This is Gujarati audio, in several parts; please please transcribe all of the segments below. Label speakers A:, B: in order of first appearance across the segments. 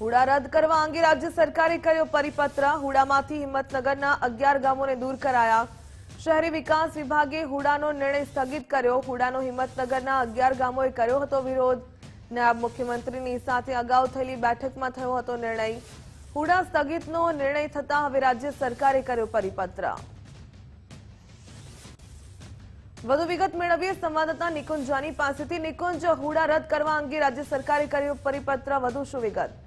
A: હુડા રદ કરવા અંગે રાજ્ય સરકારે કર્યો પરિપત્ર? હુડામાંથી હિંમતનગરના અગિયાર ગામોને દૂર કરાયા. શહેરી વિકાસ વિભાગે હુડાનો નિર્ણય સ્થગિત કર્યો. હુડાનો હિંમતનગરના અગિયાર ગામોએ કર્યો હતો વિરોધ નાયબ મુખ્યમંત્રીની સાથે અગાઉ થયેલી બેઠકમાં થયો હતો નિર્ણય. હુડા સ્થગિતનો નિર્ણય થતા હવે રાજ્ય સરકારે કર્યો પરિપત્ર. વધુ વિગત મેળવીએ સંવાદદાતા નિકુંજ જાની પાસેથી. નિકુંજ, હુડા રદ કરવા અંગે રાજ્ય સરકારે કર્યો પરિપત્ર? વધુ શું વિગત?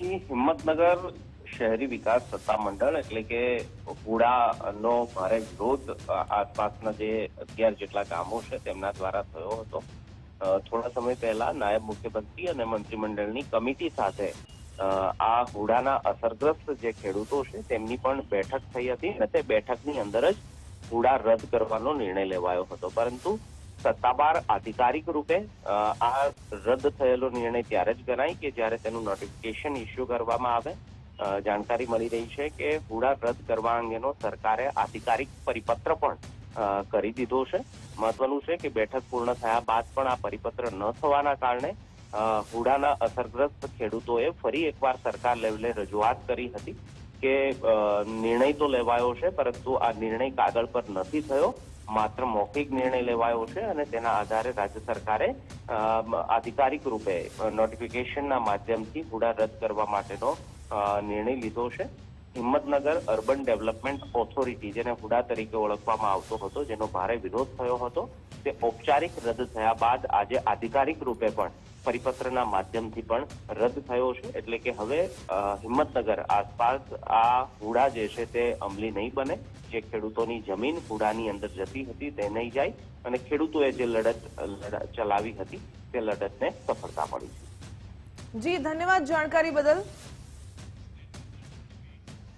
B: ઈ હિંમતનગર શહેરી વિકાસ સત્તા મંડળ, એટલે કે હુડાનો ભારે વિરોધ આસપાસના જે અગિયાર જેટલા ગામો છે તેમના દ્વારા થયો હતો. થોડા સમય પહેલા નાયબ મુખ્યમંત્રી અને મંત્રીમંડળની કમિટી સાથે આ હુડાના અસરગ્રસ્ત જે ખેડૂતો છે તેમની પણ બેઠક થઈ હતી અને તે બેઠકની અંદર જ હુડા રદ કરવાનો નિર્ણય લેવાયો હતો. પરંતુ સત્તાવાર આધિકારિક રૂપે આ રદ થયેલો નિર્ણય ત્યારે જ ગણાય કે જ્યારે તેનું નોટિફિકેશન ઇસ્યુ કરવામાં આવે. જાણકારી મળી રહી છે કે હુડા રદ કરવા અંગેનો સરકારે આધિકારિક પરિપત્ર પણ કરી દીધો છે. મહત્વનું છે કે બેઠક પૂર્ણ થયા બાદ પણ આ પરિપત્ર ન થવાના કારણે હુડાના અસરગ્રસ્ત ખેડૂતોએ ફરી એકવાર સરકાર લેવલે રજૂઆત કરી હતી કે નિર્ણય તો લેવાયો છે, પરંતુ આ નિર્ણય કાગળ પર નથી થયો. માત્ર મૌખિક નિર્ણય લેવાયો છે અને તેના આધારે રાજ્ય સરકારે આધિકારિક રૂપે નોટિફિકેશનના માધ્યમથી હુડા રદ કરવા માટેનો નિર્ણય લીધો છે. હિંમતનગર અર્બન ડેવલપમેન્ટ ઓથોરિટી જેને હુડા તરીકે ઓળખવામાં આવતો હતો, જેનો ભારે વિરોધ થયો હતો, તે ઔપચારિક રદ થયા બાદ આજે આધિકારિક રૂપે પણ પરિપત્રના માધ્યમથી પણ રદ થયો છે. એટલે કે હવે હિંમતનગર આસપાસ આ હુડા જે છે તે અમલી નહીં બને. જે ખેડૂતોની જમીન હુડાની અંદર જતી હતી તે નહીં જાય. અને ખેડૂતોએ જે લડત ચલાવી હતી તે લડતને સફળતા મળી છે.
A: જી, ધન્યવાદ જાણકારી બદલ.